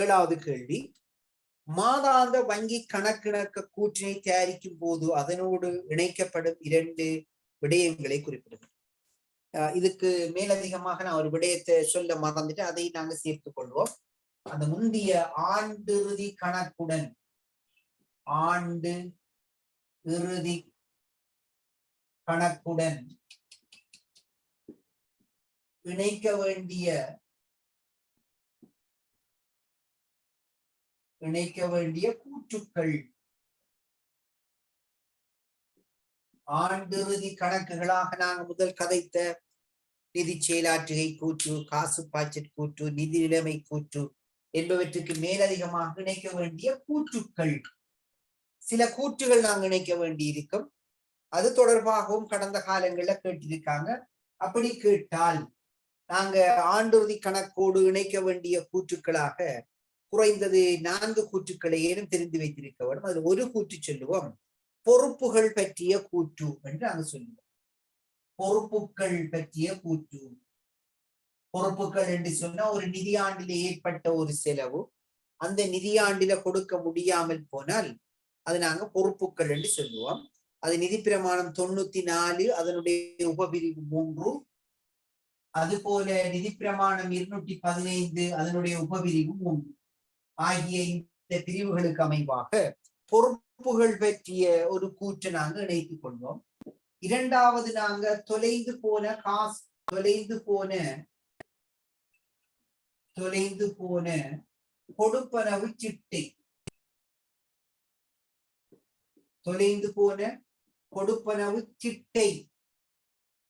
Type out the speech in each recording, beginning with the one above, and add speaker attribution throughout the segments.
Speaker 1: ஏழாவது கேள்வி. மாதாந்த வங்கி கணக்கிணக்க கூற்றினை தயாரிக்கும் போது அதனோடு இணைக்கப்படும் இரண்டு விடயங்களை குறிப்பிடுங்க இதுக்கு மேலதிகமாக நான் ஒரு விடயத்தை சொல்ல மறந்துட்டு அதை நாங்க சேர்த்துக் கொள்வோம். அந்த முந்தைய ஆண்டிறுதி கணக்குடன் ஆண்டு இறுதி கணக்குடன் இணைக்க வேண்டிய இணைக்க வேண்டிய கூற்றுக்கள். ஆண்டிறுதி கணக்குகளாக நாங்கள் முதல் கதைத்த நிதி செயலாற்றுகை கூற்று காசு பாய்ச்சல் கூற்று நிதி நிலைமை கூற்று என்பவற்றுக்கு மேலதிகமாக இணைக்க வேண்டிய கூற்றுக்கள். சில கூற்றுகள் நாங்கள் இணைக்க வேண்டி இருக்கும் அது தொடர்பாகவும் கடந்த காலங்கள்ல கேட்டிருக்காங்க. அப்படி கேட்டால் நாங்க ஆண்டுறுதி கணக்கோடு இணைக்க வேண்டிய கூற்றுக்களாக குறைந்தது நான்கு கூற்றுக்களை ஏனும் தெரிந்து வைத்திருக்க வேண்டும். அதில் ஒரு கூற்று சொல்லுவோம். பொறுப்புகள் பற்றிய கூற்று என்று நாங்கள் சொல்லுவோம். பொறுப்புகள் பற்றிய கூற்று. பொறுப்புகள் என்று சொன்னா ஒரு நிதியாண்டில ஏற்பட்ட ஒரு செலவு. அந்த நிதியாண்டில கொடுக்க முடியாமல் போனால் அது நாங்க பொறுப்புகள் என்று சொல்லுவோம். அது நிதி பிரமாணம் தொண்ணூத்தி நாலு அதனுடைய உபபிரிவு மூன்று. அதுபோல நிதி பிரமாணம் இருநூற்றி பதினைந்து அதனுடைய உபபிரிவு மூன்று. ஆகிய இந்த பிரிவுகளுக்கு அமைவாக பொறுப்புகள் பற்றிய ஒரு கூற்று நாங்க இணைத்துக் கொள்வோம். இரண்டாவது நாங்க தொலைந்து போன காசு தொலைந்து போன தொலைந்து போன கொடுப்பனவு சிட்டை. தொலைந்து போன கொடுப்பனவு சிட்டை.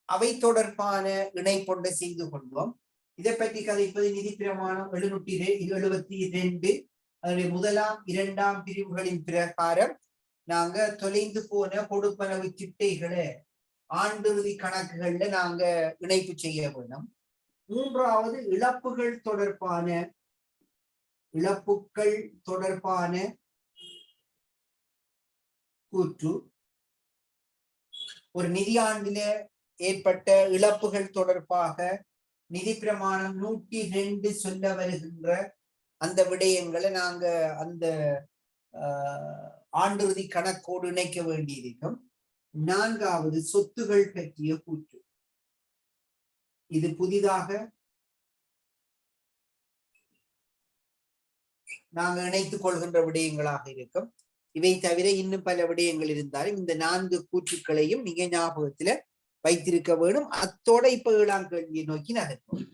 Speaker 1: அவை தொடர்பான இணைப்பொண்டை செய்து கொள்வோம். இதை பற்றி கதைப்பது நிதி பிரமாணம் எழுநூற்றி எழுபத்தி இரண்டு அதனுடைய முதலாம் இரண்டாம் பிரிவுகளின் பிரகாரம் நாங்க தொலைந்து போன கொடுப்பனவு சிட்டைகளை ஆண்டிறுதி கணக்குகள்ல நாங்க இணைப்பு செய்ய வேண்டும். மூன்றாவது இழப்புகள் தொடர்பான இழப்புகள் தொடர்பான கூற்று. ஒரு நிதியாண்டில ஏற்பட்ட இழப்புகள் தொடர்பாக நிதி பிரமாணம் நூற்றி ரெண்டு சொல்ல வருகின்ற அந்த விடயங்களை நாங்க அந்த ஆண்டுறுதி கணக்கோடு இணைக்க வேண்டியிருக்கும். நான்காவது சொத்துகள் பற்றிய கூற்று. இது புதிதாக நாங்க இணைத்துக் கொள்கின்ற விடயங்களாக இருக்கும். இவை தவிர இன்னும் பல விடயங்கள் இருந்தாலும் இந்த நான்கு கூற்றுக்களையும் நீங்க ஞாபகத்துல வைத்திருக்க வேண்டும் அத்தோட இப்ப ஏழாம் கேள்வியை நோக்கி நகர்ப்போம்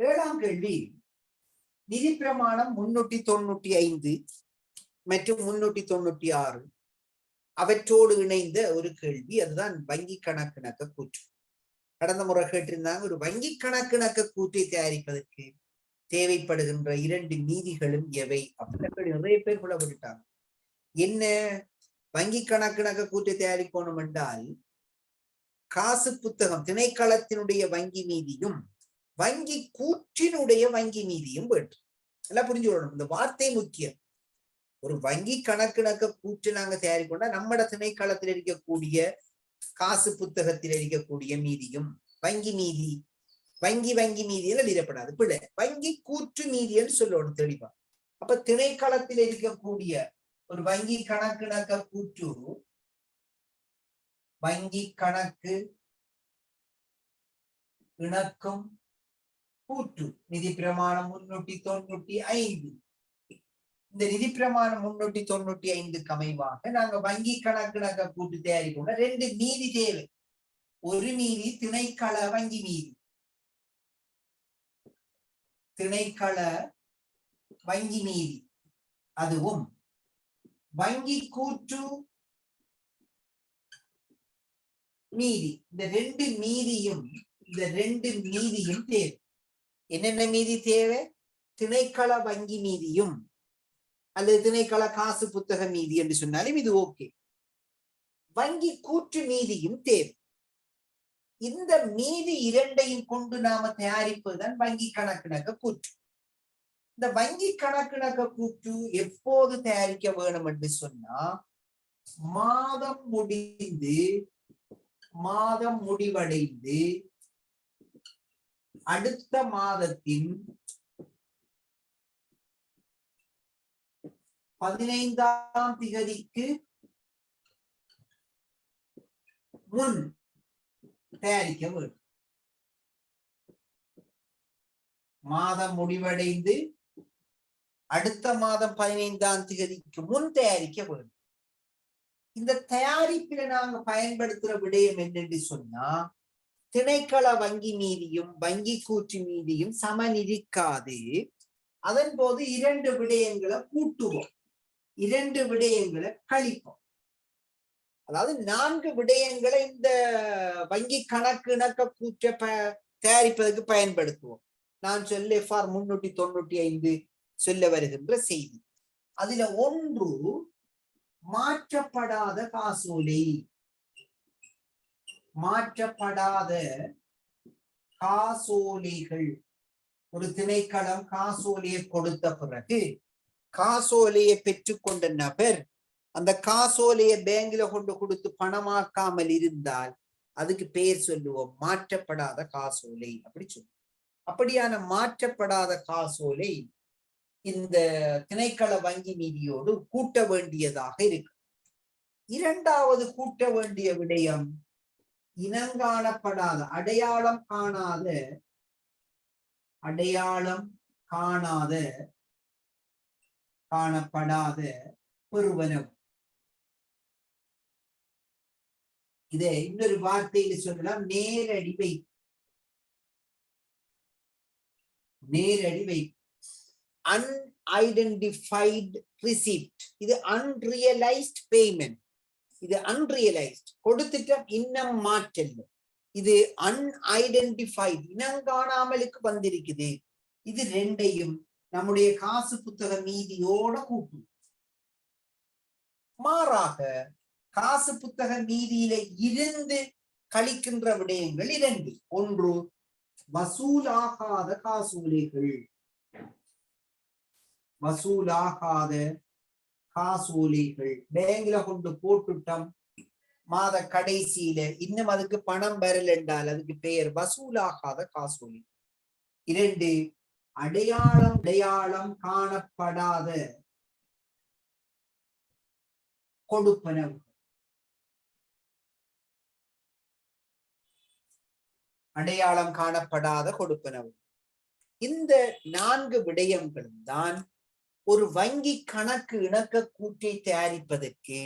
Speaker 1: ஏழாம் கேள்வி நிதி பிரமாணம் முன்னூற்றி தொண்ணூற்றி ஐந்து மற்றும் முன்னூற்றி தொண்ணூற்றி ஆறு. அவற்றோடு இணைந்த ஒரு கேள்வி அதுதான் வங்கி கணக்கிணக்க கூற்று. கடந்த முறை கேட்டிருந்தாங்க ஒரு வங்கி கணக்கிணக்க கூற்றை தயாரிப்பதற்கு தேவைப்படுகின்ற இரண்டு நீதிகளும் எவை? அப்படின்னு நிறைய பேர் புலப்பட்டுட்டாங்க என்ன? வங்கி கணக்கு கூற்றை தயாரிக்கணும் என்றால் காசு புத்தகம் திணைக்களத்தினுடைய வங்கி நீதியும் வங்கி கூற்றினுடைய வங்கி நீதியும் வேண்டும். எல்லாம் புரிஞ்சு கொள்ளணும். இந்த வார்த்தை முக்கியம். ஒரு வங்கி கணக்கிணக்க கூற்று நாங்க தயாரிக்கணும்னா நம்மட திணைக்களத்தில் இருக்கக்கூடிய காசு புத்தகத்தில் இருக்கக்கூடிய மீதியும் வங்கி நீதி வங்கி வங்கி நீதியில் எழுதப்படாது பிள்ளை வங்கி கூற்று நீதின்னு சொல்லணும் தெளிவா. அப்ப திணைக்களத்தில் இருக்கக்கூடிய ஒரு வங்கி கணக்குனாக்க கூட்டு. வங்கி கணக்கு இணக்கும் கூற்று நிதி பிரமாணம் முன்னூற்றி தொண்ணூற்றி ஐந்து. இந்த நிதி பிரமாணம் முன்னூற்றி தொண்ணூற்றி ஐந்துக்கு அமைவாக நாங்க வங்கி கணக்கிணக்க கூட்டு தயாரிக்கோம் ரெண்டு நீதி தேவை. ஒரு நீதி திணைக்கள வங்கி நீதி. திணைக்கள வங்கி நீதி. அதுவும் வங்கி கூற்று மீதி. இந்த ரெண்டு மீதியும் இந்த ரெண்டு மீதியும் தேவை. என்னென்ன மீதி தேவை? திணைக்கள வங்கி மீதியும் அல்லது திணைக்கள காசு புத்தக மீதி என்று சொன்னாலும் இது ஓகே. வங்கி கூற்று நீதியும் தேவை. இந்த மீதி இரண்டையும் கொண்டு நாம தயாரிப்பதுதான் வங்கி கணக்கிணக்க கூற்று. இந்த வங்கி கணக்கிணக்க கூற்று எப்போது தயாரிக்க வேணும் என்று சொன்னா மாதம் முடிந்து மாதம் முடிவடைந்து அடுத்த மாதத்தின் பதினைந்தாம் திகதிக்கு முன் தயாரிக்க வேண்டும் மாதம் முடிவடைந்து அடுத்த மாதம் பதினைந்தாம் திகதிக்கு முன் தயாரிக்க வேண்டும் இந்த தயாரிப்பில நாங்க பயன்படுத்துற விடயம் என்னென்று சொன்னா திணைக்கள வங்கி மீதியும் வங்கி கூற்று மீதியும் சமநிதிக்காது அதன் போது இரண்டு விடயங்களை கூட்டுவோம் இரண்டு விடயங்களை கழிப்போம் அதாவது நான்கு விடயங்களை இந்த வங்கி கணக்கு இணக்க கூற்ற ப தயாரிப்பதற்கு பயன்படுத்துவோம் நான் சொல்ல எஃப்ஆர் முன்னூற்றி தொண்ணூற்றி ஐந்து சொல்ல வருகின்ற செய்தி. அதுல ஒன்று மாற்றப்படாத காசோலை. மாற்றப்படாத காசோலைகள். ஒரு திணைக்களம் காசோலையை கொடுத்த பிறகு காசோலையை பெற்றுக்கொண்ட நபர் அந்த காசோலையை பேங்க்ல கொண்டு கொடுத்து பணமாக்காமல் இருந்தால் அதுக்கு பெயர் சொல்லுவோம் மாற்றப்படாத காசோலை. அப்படி சொல்லுவோம். அப்படியான மாற்றப்படாத காசோலை இந்த திணைக்கள வங்கி நிதியோடு கூட்ட வேண்டியதாக இருக்கு. இரண்டாவது கூட்ட வேண்டிய விடயம் இனங்காணப்படாத அடையாளம் காணாத அடையாளம் காணாத காணப்படாத பெருவனம் இதை இன்னொரு வார்த்தையில சொல்லலாம் நேரடி வைப்பு. நேரடி வைப்பு. அன்ஐடென்டிஃபைட் ரிசிப்ட் இது அன்ரியலைஸ்ட் பேமெண்ட் இது அன்ரியலைஸ்ட் கொடுத்துட்ட இன்னும் மாற்றல். இது அன்ஐடென்டிஃபைட் இனங்காணாமலுக்கு வந்திருக்குது. இது ரெண்டையும் நம்முடைய காசு புத்தக மீதியோட கூட்டும். மாறாக காசு புத்தக மீதியில இருந்து கழிக்கின்ற விடயங்கள் இரண்டு. ஒன்று வசூலாகாத காசூலைகள் வசூலாகாத காசூலிகள். பேங்க்ல கொண்டு போட்டுட்டோம். மாத கடைசியில இன்னும் அதுக்கு பணம் வரல என்றால் அதுக்கு பெயர் வசூலாகாத காசூலி. இரண்டு அடையாளம் அடையாளம் காணப்படாத கொடுப்பனவு. அடையாளம் காணப்படாத கொடுப்பனவு. இந்த நான்கு விடயங்களும் தான் ஒரு வங்கி கணக்கு இணக்க கூட்டை தயாரிப்பதற்கு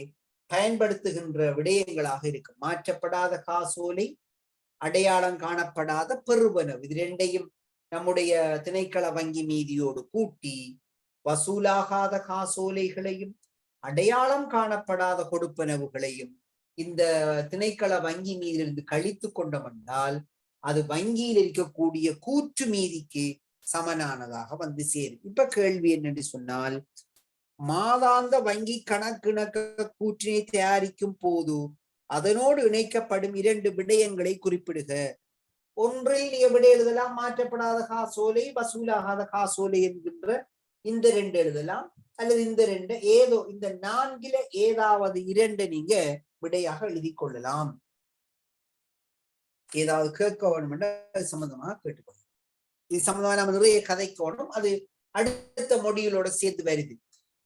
Speaker 1: பயன்படுத்துகின்ற விடயங்களாக இருக்கு. மாற்றப்படாத காசோலை அடையாளம் காணப்படாத பெறுவனவு இது ரெண்டையும் நம்முடைய திணைக்கள வங்கி மீதியோடு கூட்டி வசூலாகாத காசோலைகளையும் அடையாளம் காணப்படாத கொடுப்பனவுகளையும் இந்த திணைக்கள வங்கி மீதிலிருந்து கழித்து கொண்டவென்றால் அது வங்கியில் இருக்கக்கூடிய கூற்று மீதிக்கு சமனானதாக வந்து சேரும். இப்ப கேள்வி என்னன்னு சொன்னால் மாதாந்த வங்கி கணக்கிணக்க கூற்றினை தயாரிக்கும் போது அதனோடு இணைக்கப்படும் இரண்டு விடயங்களை குறிப்பிடுக. ஒன்றில் எப்படி எழுதலாம்? மாற்றப்படாத காசோலை வசூலாகாத காசோலை என்கின்ற இந்த ரெண்டு எழுதலாம். அல்லது இந்த ரெண்டு ஏதோ இந்த நான்கில ஏதாவது இரண்டு நீங்க விடையாக எழுதி கொள்ளலாம். ஏதாவது கேட்க வேணும் சம்பந்தமாக கேட்டுக்கொள்ளலாம் இது சம்பந்தமா நம்ம நிறைய கதைக்கணும் அது அடுத்த மொழிகளோட சேர்த்து வருது.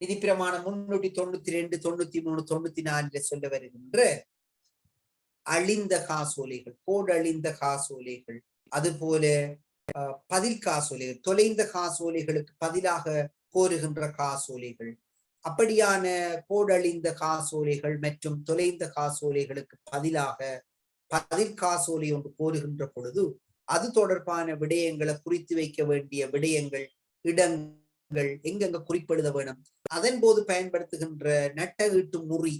Speaker 1: நிதி பிரமாணம் முன்னூத்தி தொண்ணூத்தி ரெண்டு தொண்ணூத்தி மூணு தொண்ணூத்தி நாலுல சொல்ல வருகின்ற அழிந்த காசோலைகள் கோடு அழிந்த காசோலைகள் அது போல பதில் காசோலைகள் தொலைந்த காசோலைகளுக்கு பதிலாக கோருகின்ற காசோலைகள் அப்படியான கோடழிந்த காசோலைகள் மற்றும் தொலைந்த காசோலைகளுக்கு பதிலாக பதில் காசோலை ஒன்று கோருகின்ற பொழுது அது தொடர்பான விடயங்களை குறித்து வைக்க வேண்டிய விடயங்கள் இடங்கள் எங்கெங்க குறிப்பிடுத வேணும். அதன் போது பயன்படுத்துகின்ற நட்டகீட்டு முறி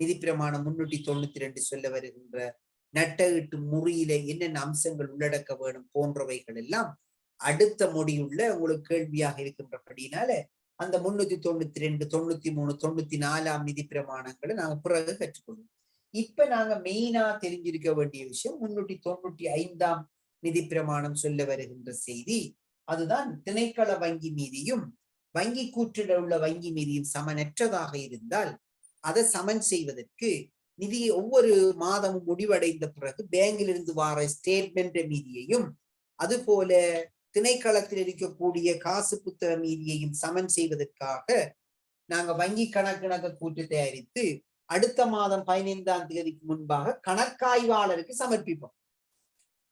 Speaker 1: நிதிப்பிரமாணம் முன்னூற்றி தொண்ணூத்தி ரெண்டு சொல்ல வருகின்ற நட்டகீட்டு முறியில என்னென்ன அம்சங்கள் உள்ளடக்க வேணும் போன்றவைகள் எல்லாம் அடுத்த மொழியுள்ள உங்களுக்கு கேள்வியாக இருக்கின்றபடினால அந்த முன்னூத்தி தொண்ணூத்தி ரெண்டு தொண்ணூத்தி மூணு தொண்ணூத்தி நாலாம் நிதி பிரமாணங்களை நாங்க பிறகு கற்றுக்கொள்வோம். இப்ப நாங்க மெயினா தெரிஞ்சிருக்க வேண்டிய விஷயம் முன்னூத்தி தொண்ணூத்தி ஐந்தாம் நிதி பிரமாணம் சொல்ல வருகின்ற செய்தி அதுதான் திணைக்கள வங்கி மீதியும் வங்கி கூற்றில் உள்ள வங்கி மீதியும் சமனற்றதாக இருந்தால் அதை சமன் செய்வதற்கு நிதியை ஒவ்வொரு மாதமும் முடிவடைந்த பிறகு பேங்கிலிருந்து வார ஸ்டேட்மெண்ட் மீதியையும் அதுபோல திணைக்களத்தில் இருக்கக்கூடிய காசு புத்தக மீதியையும் சமன் செய்வதற்காக நாங்க வங்கி கணக்கிணக்க கூட்டு தயாரித்து அடுத்த மாதம் பதினைந்தாம் தேதிக்கு முன்பாக கணக்காய்வாளருக்கு சமர்ப்பிப்போம்.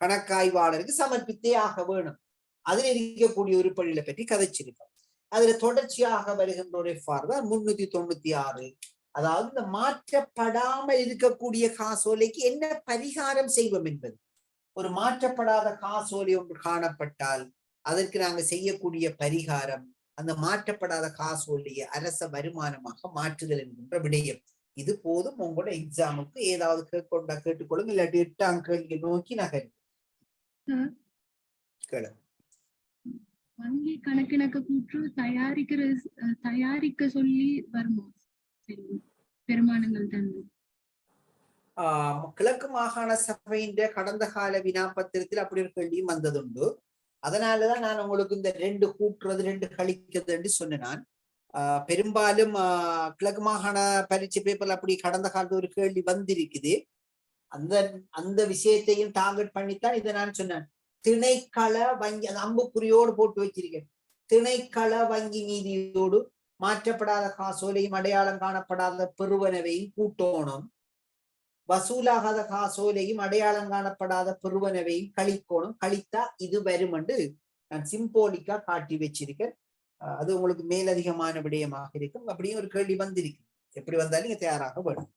Speaker 1: கணக்காய்வாளருக்கு சமர்ப்பித்தே ஆக வேணும். அதில் இருக்கக்கூடிய உருப்படிகளை பற்றி கதைச்சிருக்கோம். அதுல தொடர்ச்சியாக வருகின்ற ஒரு தான் முன்னூத்தி தொண்ணூத்தி ஆறு. அதாவது இந்த மாற்றப்படாமல் இருக்கக்கூடிய காசோலைக்கு என்ன பரிகாரம் செய்வோம் என்பது. ஒரு மாற்றப்படாத காசோலை ஒன்று காணப்பட்டால் அதற்கு நாங்க செய்யக்கூடிய பரிகாரம் அந்த மாற்றப்படாத காசோலையை அரச வருமானமாக மாற்றுதல் என்கின்ற விடயம். இது போதும் உங்களோட எக்ஸாமுக்கு ஏதாவது கேட்கொண்டா கேட்டுக்கொள்ளுங்க. இல்லாட்டி எட்டாம் கேள்வியை நோக்கி நகரும் கேளு
Speaker 2: வங்கி கணக்கிணக்க கூற்று தயாரிக்கிற தயாரிக்க சொல்லி வருமா? பெருமானங்கள்
Speaker 1: ஆஹ் கிழக்கு மாகாண சபையின் கடந்த கால வினாப்பத்திரத்தில் அப்படி ஒரு கேள்வியும் வந்ததுண்டு. அதனாலதான் நான் உங்களுக்கு இந்த ரெண்டு கூட்டுறது ரெண்டு கழிக்கிறது என்று சொன்னேன் நான். பெரும்பாலும் கிழக்கு மாகாண பரீட்சை பேப்பர்ல அப்படி கடந்த காலத்து ஒரு கேள்வி வந்திருக்குது. அந்த அந்த விஷயத்தையும் டார்கெட் பண்ணித்தான் இதை நான் சொன்னேன். திணைக்கள வங்கி அந்த அம்புக்குறியோடு போட்டு வச்சிருக்கேன் திணைக்கள வங்கி நீதியோடு மாற்றப்படாத காசோலையும் அடையாளம் காணப்படாத பெருவனவையும் கூட்டோணும். வசூலாகாத காசோலையும் அடையாளம் காணப்படாத பெருவனவையும் கழிக்கோணும். கழித்தா இது வரும் என்று நான் சிம்போலிக்கா காட்டி வச்சிருக்கேன். அது உங்களுக்கு மேலதிகமான விடயமாக இருக்கும். அப்படியும் ஒரு கேள்வி வந்திருக்கு. எப்படி வந்தாலும் நீங்க தயாராக வேணும்.